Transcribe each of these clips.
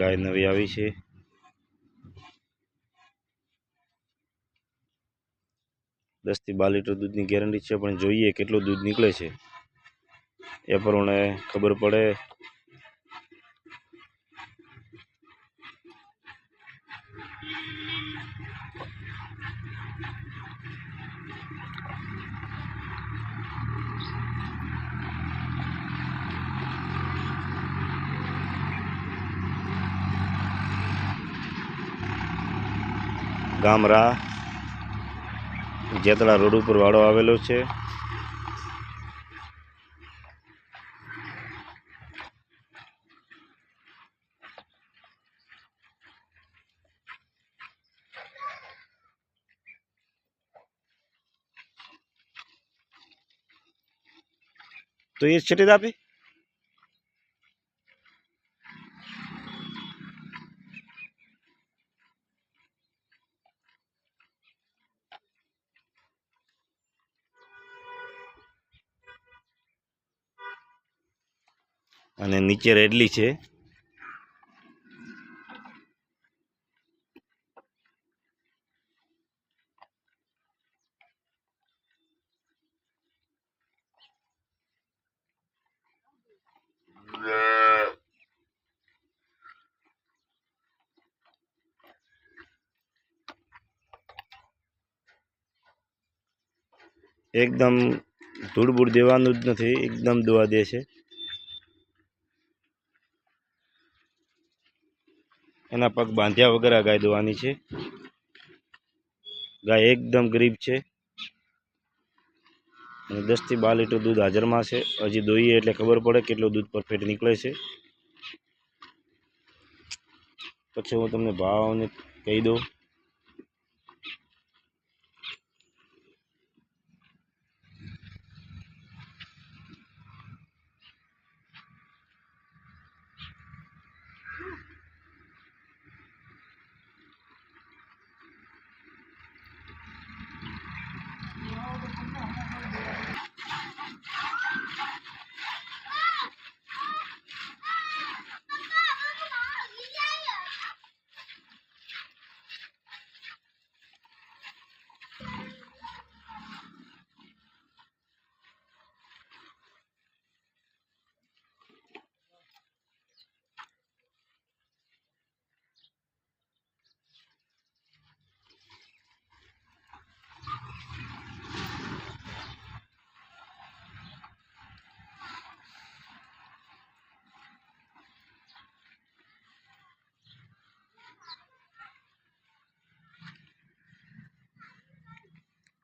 ગાય નવી આવી છે. દસથી બાર લીટર દૂધની ગેરંટી છે, પણ જોઈએ કેટલું દૂધ નીકળે છે. એ પ્રમાણે ખબર પડે. ગામ રા જેતળા રોડ ઉપર વાડો આવેલો છે. તો એ છેટી આપી? અને નીચે રેડલી છે. એકદમ ધૂળબૂળ દેવાનું જ નથી એકદમ દોવા દે છે. એના પગ બાંધ્યા વગર આ ગાય દોવાની છે. ગાય એકદમ ગરીબ છે. અને દસથી બાર લીટર દૂધ હાજરમાં છે. હજી દોઈએ એટલે ખબર પડે કેટલું દૂધ પરફેક્ટ નીકળે છે. પછી હું તમને ભાવને કહી દઉં.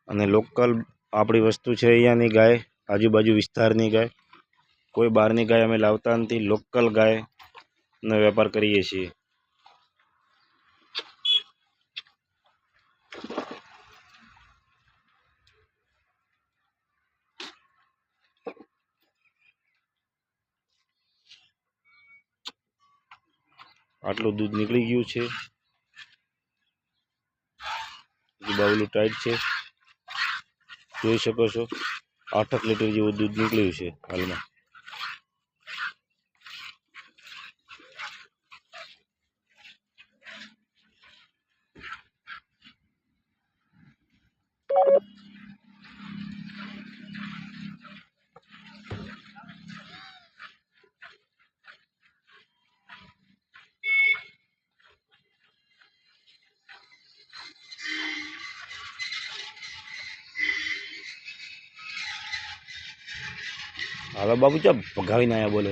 અને લોકલ આપણી વસ્તુ છે અહીંયાની ગાય, આજુબાજુ વિસ્તારની ગાય. કોઈ બહારની ગાય અમે લાવતા નથી, લોકલ ગાયનો વેપાર કરીએ છીએ. આટલું દૂધ નીકળી ગયું છે. બાવલું ટાઈટ છે. જોઈ શકો છો. આઠક લીટર જેવું દૂધ નીકળ્યું છે હાલમાં. હાલો બાબુ ચા ભગાવીને આવ્યા બોલે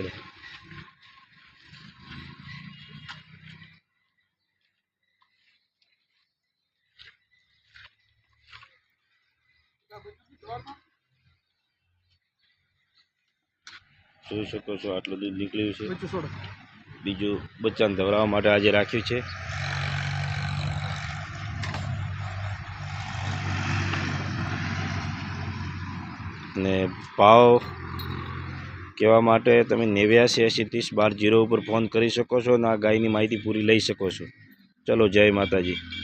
જોઈ શકો છો? આટલું દૂધ નીકળ્યું છે. બીજું બચ્ચાને ધવરાવવા માટે આજે રાખ્યું છે. ને ભાવ કહેવા માટે તમે નેવ્યાસી એંસી ત્રીસ બાર જીરો ઉપર ફોન કરી શકો છો અને આ ગાયની માહિતી પૂરી લઈ શકો છો. ચલો, જય માતાજી.